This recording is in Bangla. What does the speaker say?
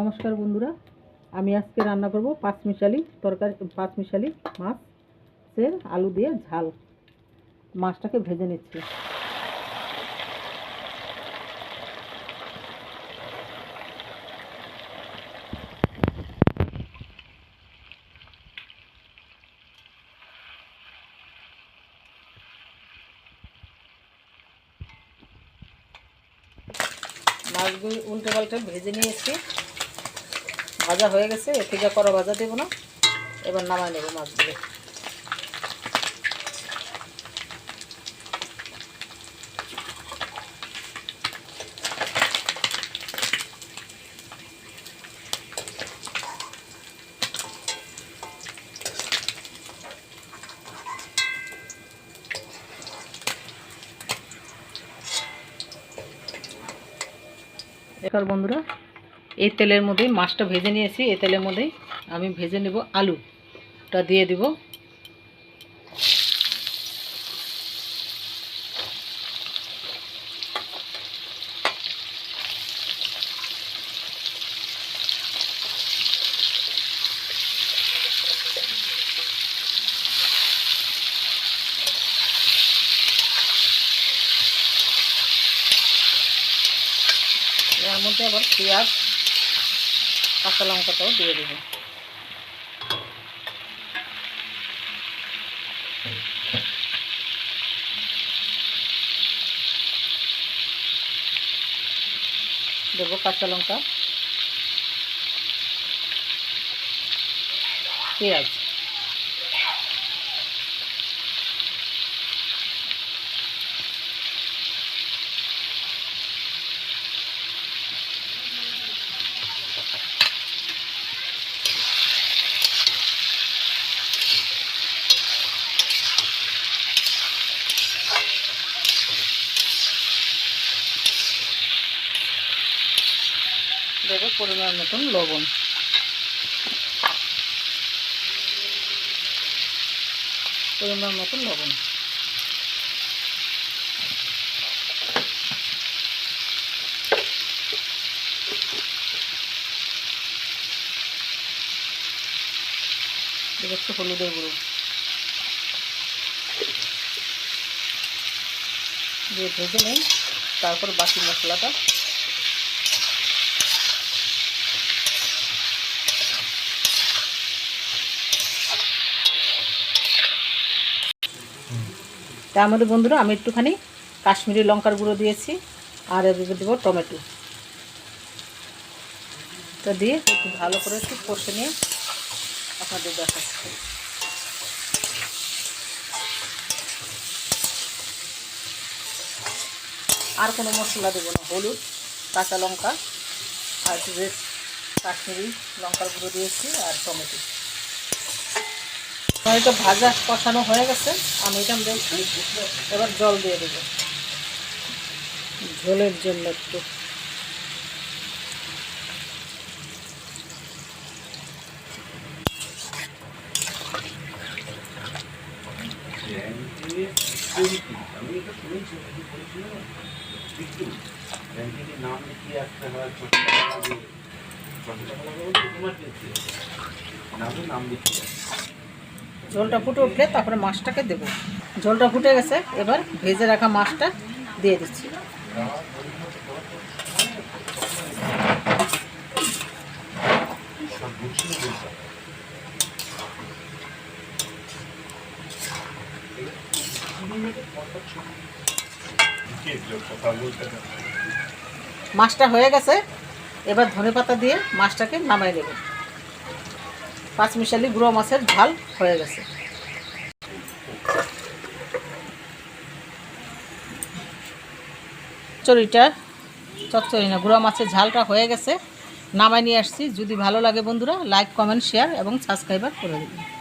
নমস্কার বন্ধুরা, আমি আজকে রান্না করব পাঁচমিশালি তরকারি, পাঁচমিশালি মাছের আলু দিয়ে ঝাল। মাছটাকে ভেজে নিচ্ছি। মাছগুলি উল্টে পাল্টে ভেজে নিয়েছি। ভাজা হয়ে গেছে এ থেকে করা ভাজা দেবো না। এবার নামাই নেব মাছগুলো। বন্ধুরা এই তেলের মধ্যেই মাছটা ভেজে নিয়েছি। এই তেলের মধ্যেই আমি ভেজে নেব আলুটা দিয়ে দিব। মধ্যে আবার পেঁয়াজ কাঁচা লঙ্কাটাও দিয়ে দেব। দেবো কাঁচা লঙ্কা। পেঁয়াজ দেবো পরিমাণ মতন লবণ। পরিমাণ মতন লবণ। একটু হলুদের গুঁড়ো। দিয়ে ভেজে নেই, তারপর বাকি মশলাটা তার মধ্যে বন্ধুরা, আমি একটুখানি কাশ্মীরি লঙ্কার গুঁড়ো দিয়েছি, আর এদিকে দেবো টমেটো। তো দিয়ে একটু ভালো করে একটু কষে নিয়ে আপনাদের দেখাচ্ছি। আর কোনো মশলা দেবো না, হলুদ, কাঁচা লঙ্কা, আর একটু রেড কাশ্মীরি লঙ্কার গুঁড়ো দিয়েছি, আর টমেটো। এটা ভাজা কষানো হয়ে গেছে, আমি এটা দেখছি এবার জল দিয়ে দেবো। ঝোলের জন্য একটু। নাম লিখিয়ে আসতে হয় নাম লিখিয়ে ঝোলটা ফুটে উঠলে তারপরে মাছটাকে দেব। ঝোলটা ফুটে গেছে, এবার ভেজে রাখা মাছটা দিয়ে দিচ্ছি। মাছটা হয়ে গেছে, এবার ধনে পাতা দিয়ে মাছটাকে নামাই নেব। পাঁচমিশালি গুঁড়ো মাছের ঝাল হয়ে গেছে। চড়িটা চচ্চড়ি না, গুঁড়া মাছের ঝালটা হয়ে গেছে। নামাই নিয়ে আসছি। যদি ভালো লাগে বন্ধুরা লাইক কমেন্ট শেয়ার এবং সাবস্ক্রাইবার করে দেবেন।